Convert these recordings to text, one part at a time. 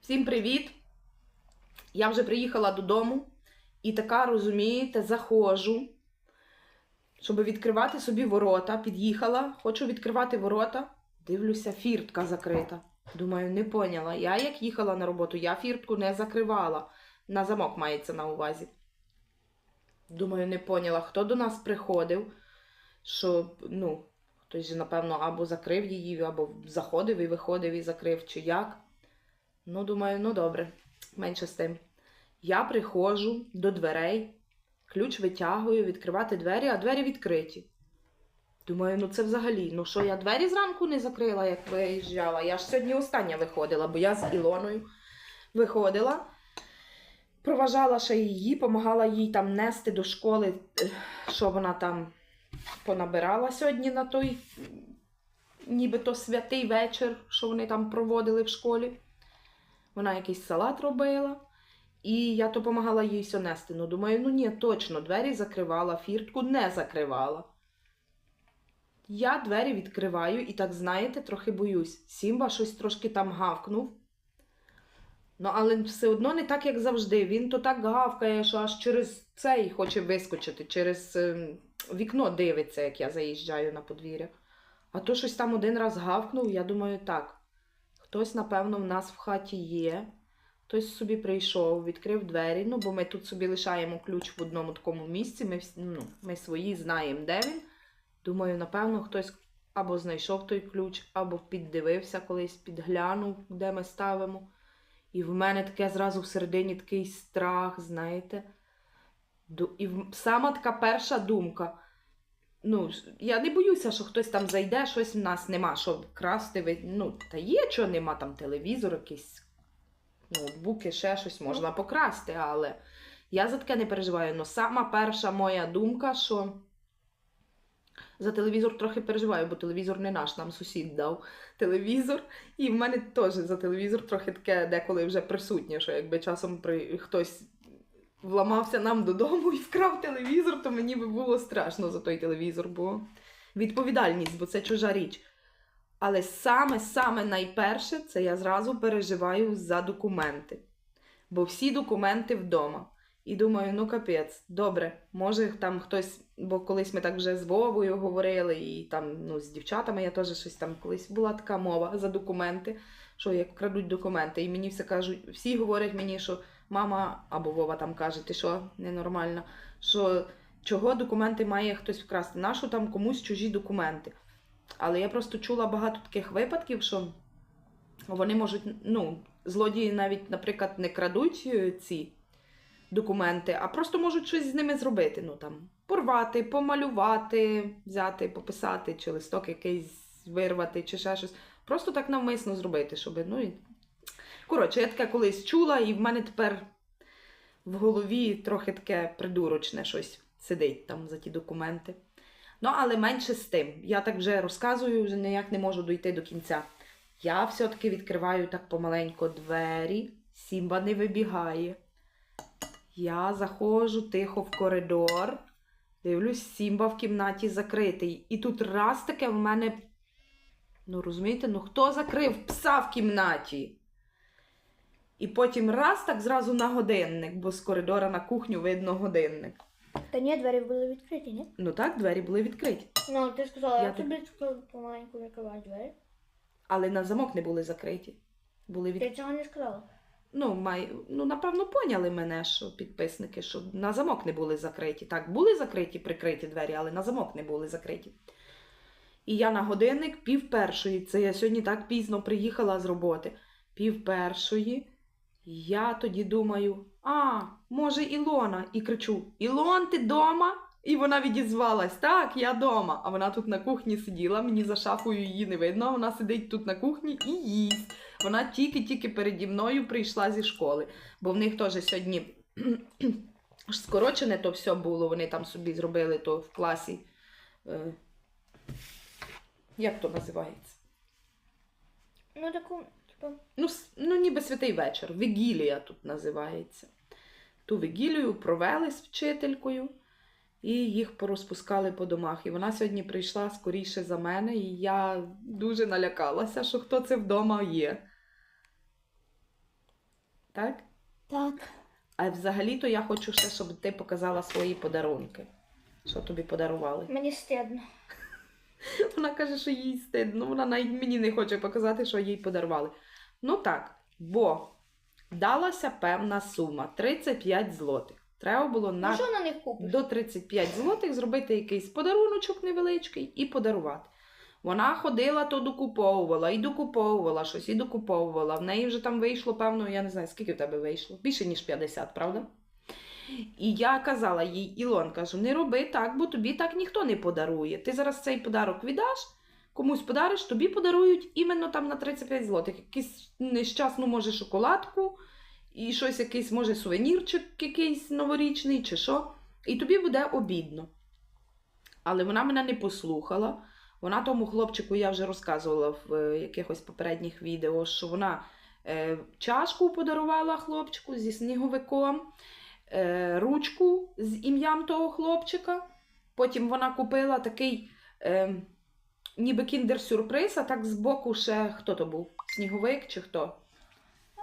Всім привіт! Я вже приїхала додому і така, розумієте, заходжу, щоб відкривати собі ворота. Під'їхала, хочу відкривати ворота. Дивлюся, фіртка закрита. Думаю, не поняла. Я як їхала на роботу, я фіртку не закривала. На замок мається на увазі. Думаю, не поняла, хто до нас приходив, що, ну, хтось напевно, або закрив її, або заходив і виходив і закрив, чи як. Ну, думаю, ну добре, менше з тим. Я приходжу до дверей, ключ витягую, відкривати двері, а двері відкриті. Думаю, ну це взагалі, ну що я двері зранку не закрила, як виїжджала. Я ж сьогодні остання виходила, бо я з Ілоною виходила. Проважала ще її, допомагала їй там нести до школи, е, що вона там понабирала сьогодні на той, нібито святий вечір, що вони там проводили в школі. Вона якийсь салат робила. І я допомагала їй все нести. Ну, думаю, ну ні, точно, двері закривала, фіртку не закривала. Я двері відкриваю і так, знаєте, трохи боюсь. Сімба щось трошки там гавкнув. Ну, але все одно не так, як завжди. Він то так гавкає, що аж через цей хоче вискочити, через ем, вікно дивиться, як я заїжджаю на подвір'я. А то щось там один раз гавкнув, я думаю, так. Хтось, напевно, в нас в хаті є. Хтось собі прийшов, відкрив двері. Ну, бо ми тут собі лишаємо ключ в одному такому місці. Ми, ну, ми свої знаємо, де він. Думаю, напевно, хтось або знайшов той ключ, або піддивився колись, підглянув, де ми ставимо. І в мене таке зразу всередині такий страх, знаєте. І сама така перша думка. Ну, я не боюся, що хтось там зайде, щось в нас нема, що красти. Ну, та є, що нема там телевізор, якийсь ноутбуки, ще щось можна покрасти, але я за таке не переживаю. Ну, сама перша моя думка, що за телевізор трохи переживаю, бо телевізор не наш, нам сусід дав телевізор. І в мене теж за телевізор трохи таке деколи вже присутнє, що якби часом при... хтось вламався нам додому і вкрав телевізор, то мені би було страшно за той телевізор, бо відповідальність, бо це чужа річ. Але саме саме найперше це я зразу переживаю за документи. Бо всі документи вдома. І думаю, ну капець, добре, може там хтось, бо колись ми так вже з Вовою говорили, і там ну, з дівчатами я теж щось там колись була така мова за документи, що як крадуть документи. І мені все кажуть, всі говорять мені, що мама або Вова там каже, ти що, ненормальна, що чого документи має хтось вкрасти, нащо там комусь чужі документи. Але я просто чула багато таких випадків, що вони можуть, ну, злодії навіть, наприклад, не крадуть е, ці документи, а просто можуть щось з ними зробити. Ну там порвати, помалювати, взяти, пописати, чи листок якийсь вирвати, чи ще щось. Просто так навмисно зробити, щоб. Ну. Коротше, я таке колись чула, і в мене тепер в голові трохи таке придурочне щось сидить там за ті документи. Ну, але менше з тим. Я так вже розказую, вже ніяк не можу дойти до кінця. Я все-таки відкриваю так помаленько двері, Сімба не вибігає. Я заходжу тихо в коридор, дивлюсь, Сімба в кімнаті закритий. І тут раз таке в мене. Ну, розумієте, ну хто закрив пса в кімнаті? І потім раз так зразу на годинник, бо з коридора на кухню видно годинник. Та ні, двері були відкриті, ні? Ну так, двері були відкриті. Ну, ти сказала, Я я так- тобі сказала, помаленьку закривай двері. Але на замок не були закриті. Були від... Ти цього не сказала. Ну, май... ну, напевно, поняли мене, що підписники, що на замок не були закриті. Так, були закриті, прикриті двері, але на замок не були закриті. І я на годинник пів першої. Це я сьогодні так пізно приїхала з роботи. Пів першої. Я тоді думаю: а, може, Ілона. І кричу: Ілон, ти дома? І вона відізвалась, так, я дома. А вона тут на кухні сиділа, мені за шафою її не видно. Вона сидить тут на кухні і їсть. Вона тільки-тільки переді мною прийшла зі школи, бо в них теж сьогодні скорочене то все було. Вони там собі зробили то в класі. Е, як то називається? Ну, таку, типу, Ну, ну, ніби святий вечір. Вігілія тут називається. Ту вігілію провели з вчителькою і їх порозпускали по домах. І вона сьогодні прийшла скоріше за мене, і я дуже налякалася, що хто це вдома є. Так? Так. А взагалі-то я хочу ще, щоб ти показала свої подарунки. Що тобі подарували? Мені стидно. Вона каже, що їй стидно. Вона навіть мені не хоче показати, що їй подарували. Ну так, бо далася певна сума 35 злотих. Треба було Ну на що на них купиш? до 35 злотих зробити якийсь подаруночок невеличкий і подарувати. Вона ходила, то докуповувала, і докуповувала щось, і докуповувала. В неї вже там вийшло, певно, я не знаю, скільки в тебе вийшло. Більше, ніж 50, правда? І я казала їй, Ілон, кажу, не роби так, бо тобі так ніхто не подарує. Ти зараз цей подарок віддаш, комусь подариш, тобі подарують іменно там на 35 злотих. Якийсь нещасну, може, шоколадку, і щось якийсь, може, сувенірчик якийсь новорічний, чи що. І тобі буде обідно. Але вона мене не послухала. Вона тому хлопчику, я вже розказувала в е, якихось попередніх відео, що вона е, чашку подарувала хлопчику зі сніговиком, е, ручку з ім'ям того хлопчика. Потім вона купила такий е, ніби кіндер-сюрприз, а так збоку ще хто то був? Сніговик чи хто?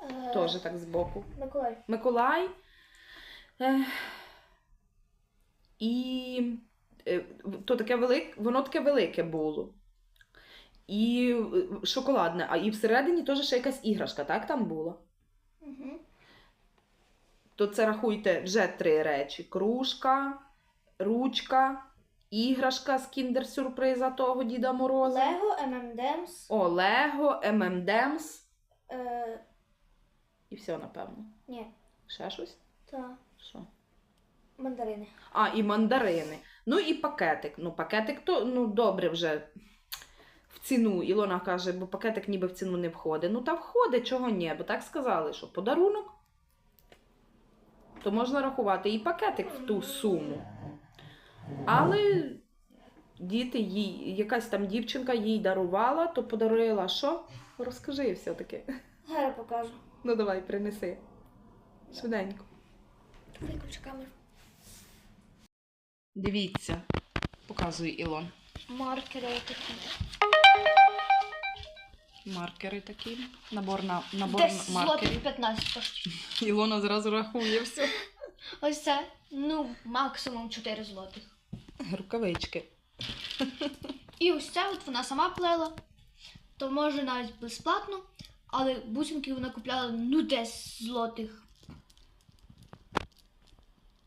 Е, Теж так збоку. Миколай. Миколай. Е, і е, то таке велике, воно таке велике було. І е, шоколадне, а і всередині теж ще якась іграшка, так там була? Угу. То це рахуйте вже три речі: кружка, ручка, іграшка з кіндер-сюрприза того Діда Мороза. Лего, ММДМС. О, Лего, ММДемс. Е, І все, напевно. ні. Ще щось? Та. Що? Мандарини. А, і мандарини. Ну і пакетик. Ну, пакетик то ну, добре вже в ціну. Ілона каже, бо пакетик ніби в ціну не входить. Ну та входить, чого ні, бо так сказали, що подарунок. То можна рахувати і пакетик в ту суму. Але діти їй, якась там дівчинка їй дарувала, то подарила що? Розкажи все-таки. Зараз покажу. Ну давай, принеси. Швиденько. Виключи камеру. Дивіться, показує Ілон. Маркери такі. Маркери такі. Набор на набор Десь маркерів. злотих 15 коштує. Ілона зразу рахує все. Ось це, ну, максимум 4 злотих. Рукавички. І ось це от вона сама плела. То може навіть безплатно, але бусинки вона купляла ну 10 злотих.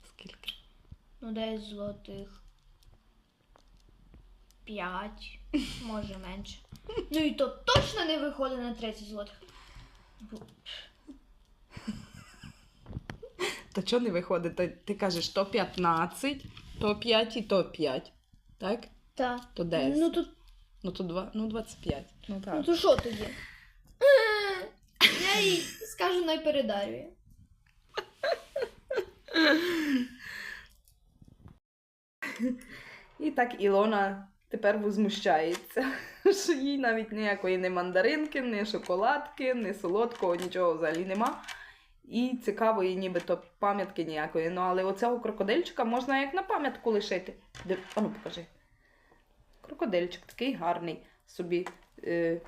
Скільки? Ну 10 злотих. 5, може менше. Ну і то точно не виходить на 30 злотих. Та чого не виходить? Ти кажеш, то 15, то 5 і то 5. Так? Та. То 10. Ну тут, Ну то 2, ну 25. Ну ну то що тоді? Я їй скажу найпередарює. І так Ілона тепер возмущається, що їй навіть ніякої не мандаринки, ні шоколадки, ні солодкого, нічого взагалі нема. І цікавої, нібито пам'ятки ніякої. Ну, але оцього крокодильчика можна як на пам'ятку лишити. Де... А ну покажи. Крокодильчик такий гарний собі. Е...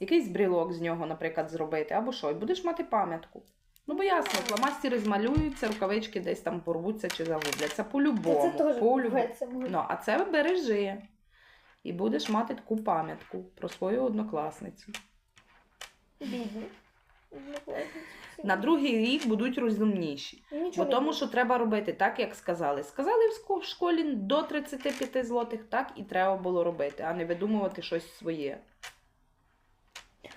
Якийсь брілок з нього, наприклад, зробити, або що, і будеш мати пам'ятку. Ну, бо ясно, фломастери змалюються, рукавички десь там порвуться чи загубляться. По-любому. по-любому. Ну, а це бережи. І будеш мати таку пам'ятку про свою однокласницю. Бідний. На другий рік будуть розумніші. Бо тому, що треба робити так, як сказали. Сказали в школі до 35 злотих, так і треба було робити, а не видумувати щось своє.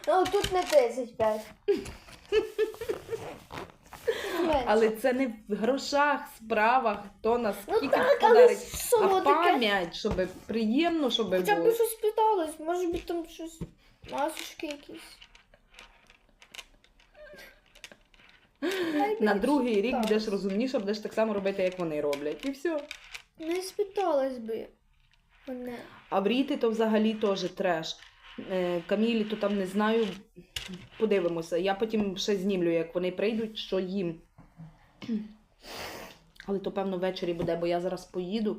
Ну, тут не 35. Але це не в грошах, справах, хто нас Ну скільки так, подарить, а пам'ять, щоб приємно, щоб Хоча б було. щось питалось, може би там щось. Масочки якісь. На другий рік будеш розумніше, будеш так само робити, як вони роблять. І все. Не спиталась би. Мене. А в Ріти то взагалі теж треш. Е, Камілі то там не знаю. Подивимося. Я потім ще знімлю, як вони прийдуть, що їм. Але то, певно, ввечері буде, бо я зараз поїду,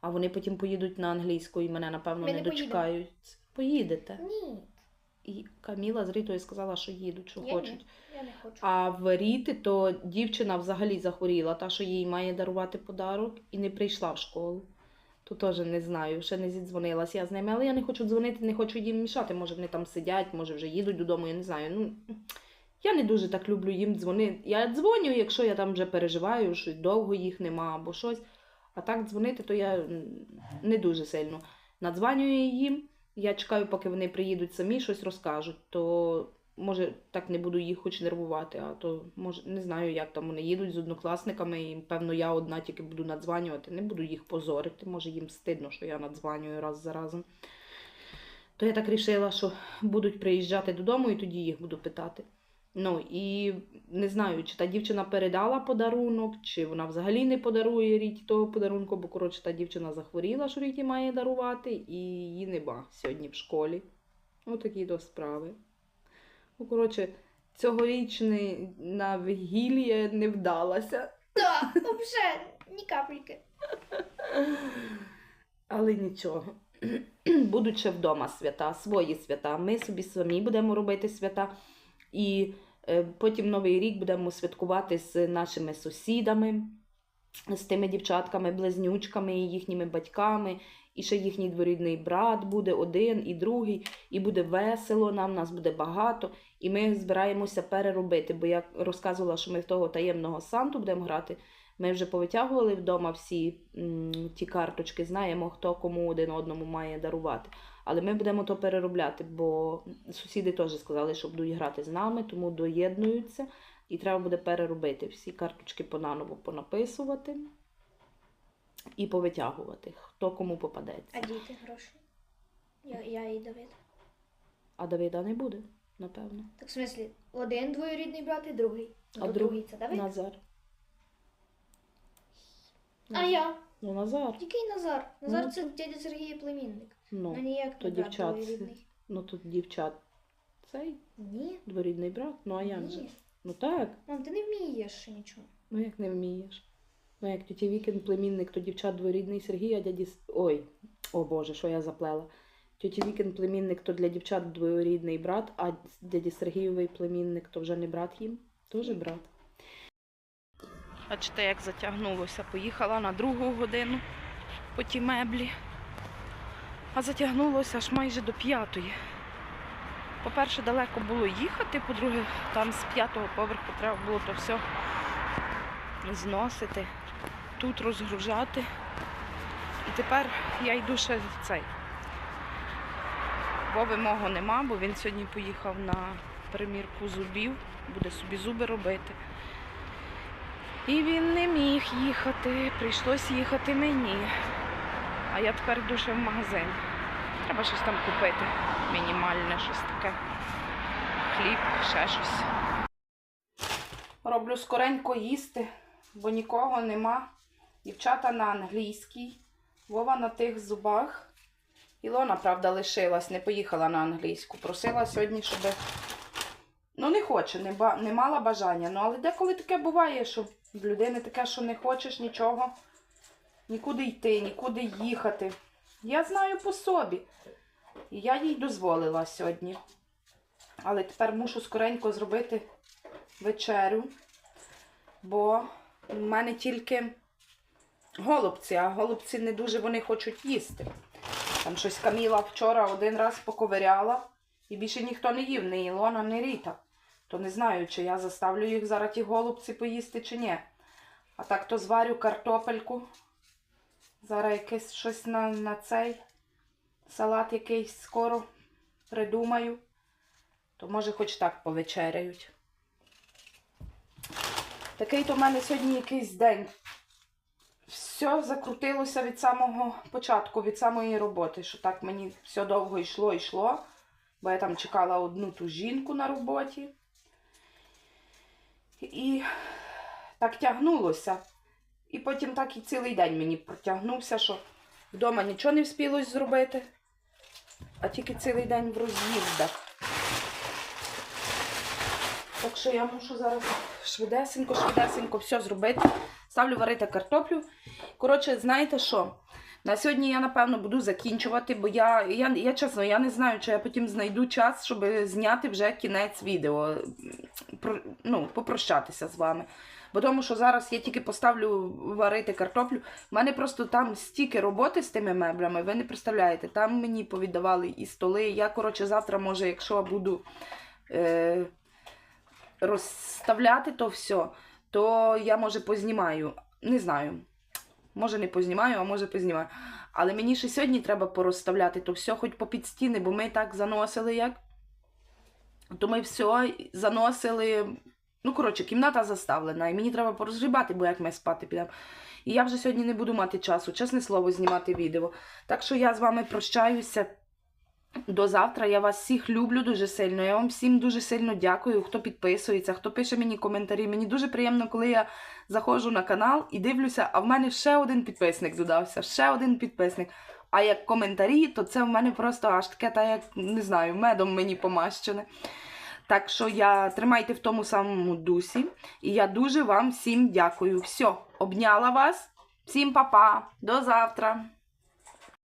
а вони потім поїдуть на англійську і мене, напевно, Ми не не дочекають. Поїдете. Ні. І Каміла з Рітою сказала, що їдуть, що Я ні. хочуть. Я не хочу. А в Ріти то дівчина взагалі захворіла, та, що їй має дарувати подарок, і не прийшла в школу. То теж не знаю, ще не зідзвонилась я з ними, але я не хочу дзвонити, не хочу їм мішати. Може, вони там сидять, може вже їдуть додому, я не знаю. Ну, я не дуже так люблю їм дзвонити. Я дзвоню, якщо я там вже переживаю, що довго їх нема або щось. А так дзвонити, то я не дуже сильно. Надзванюю їм, я чекаю, поки вони приїдуть самі, щось розкажуть, то може так не буду їх хоч нервувати, а то може не знаю, як там вони їдуть з однокласниками, і певно я одна тільки буду надзванювати. Не буду їх позорити, може їм стидно, що я надзванюю раз за разом. То я так рішила, що будуть приїжджати додому і тоді їх буду питати. Ну і не знаю, чи та дівчина передала подарунок, чи вона взагалі не подарує Ріті того подарунку, бо коротше та дівчина захворіла, що Ріті має дарувати, і її нема сьогодні в школі. Отакі до справи. Ну, коротше, цьогорічний на вигілля не вдалася. Так, взагалі, ні капельки. Але нічого. Будуть ще вдома свята, свої свята. Ми собі самі будемо робити свята. І потім Новий рік будемо святкувати з нашими сусідами, з тими дівчатками, близнючками, і їхніми батьками. І ще їхній дворідний брат буде один і другий, і буде весело нам, нас буде багато. І ми збираємося переробити. Бо я розказувала, що ми в того таємного Санту будемо грати. Ми вже повитягували вдома всі ті карточки, знаємо, хто кому один одному має дарувати. Але ми будемо то переробляти, бо сусіди теж сказали, що будуть грати з нами, тому доєднуються. І треба буде переробити всі карточки понаново понаписувати і повитягувати, хто кому попадеться. А діти гроші? Я, я і Давид. А Давида не буде, напевно. Так в смислі, один двоюрідний брат і другий. А А друг- другий це Давид? Назар. А я? Ну, Назар. Який Назар? Назар Ну, це дядя Сергія племінник. Ну, Ну ніяк то дівчат. ну тут дівчат. Цей Ні. дворідний брат. Ну а як же? Ні. Ну так. Мам, ти не вмієш ще нічого. Ну як не вмієш? Ну як тіті Вікін племінник, то дівчат дворідний Сергій, а дяді. Ой, о Боже, що я заплела. Тьоті Вікін племінник то для дівчат дворідний брат, а дяді Сергієвий племінник то вже не брат їм, теж брат. Бачите, як затягнулося. Поїхала на другу годину по ті меблі. А затягнулося аж майже до п'ятої. По-перше, далеко було їхати, по-друге, там з п'ятого поверху треба було то все зносити, тут розгружати. І тепер я йду ще в цей. Вови мого нема, бо він сьогодні поїхав на примірку зубів, буде собі зуби робити. І він не міг їхати, прийшлось їхати мені. А я тепер йду ще в магазин. Треба щось там купити. Мінімальне щось таке. Хліб, ще щось. Роблю скоренько їсти, бо нікого нема. Дівчата на англійській, Вова на тих зубах. Ілона, правда, лишилась, не поїхала на англійську. Просила сьогодні, щоб. Ну, не хоче, не, ба... не мала бажання. Ну, але деколи таке буває, що в людини таке, що не хочеш нічого, нікуди йти, нікуди їхати. Я знаю по собі. І я їй дозволила сьогодні. Але тепер мушу скоренько зробити вечерю, бо в мене тільки голубці, а голубці не дуже вони хочуть їсти. Там щось Каміла вчора один раз поковиряла, і більше ніхто не їв, ні Ілона, ні Ріта. То не знаю, чи я заставлю їх зараз ті голубці поїсти, чи ні. А так то зварю картопельку. Зараз якесь щось на, на цей салат якийсь скоро придумаю. То може хоч так повечеряють. Такий то в мене сьогодні якийсь день. Все закрутилося від самого початку, від самої роботи, що так мені все довго йшло йшло, бо я там чекала одну ту жінку на роботі. І так тягнулося. І потім так і цілий день мені протягнувся, що вдома нічого не вспілось зробити, а тільки цілий день в роз'їздах. Так що я мушу зараз швидесенько, швидесенько все зробити. Ставлю варити картоплю. Коротше, знаєте що? На сьогодні я, напевно, буду закінчувати, бо я, я, я чесно, я не знаю, чи я потім знайду час, щоб зняти вже кінець відео. Про, ну, попрощатися з вами. Бо тому що зараз я тільки поставлю варити картоплю. У мене просто там стільки роботи з тими меблями, ви не представляєте. Там мені повіддавали і столи. Я, коротше, завтра, може, якщо буду е, розставляти то все, то я, може, познімаю. Не знаю. Може, не познімаю, а може познімаю. Але мені ще сьогодні треба порозставляти то все, хоч по під стіни, бо ми так заносили як. То ми все заносили. Ну, коротше, кімната заставлена, і мені треба порозгрібати, бо як ми спати підемо. І я вже сьогодні не буду мати часу, чесне слово, знімати відео. Так що я з вами прощаюся. До завтра. Я вас всіх люблю дуже сильно. Я вам всім дуже сильно дякую, хто підписується, хто пише мені коментарі. Мені дуже приємно, коли я заходжу на канал і дивлюся, а в мене ще один підписник додався, ще один підписник. А як коментарі, то це в мене просто аж таке, та як не знаю, медом мені помащене. Так що я тримайте в тому самому дусі. І я дуже вам всім дякую. Все, обняла вас. Всім па-па. До завтра.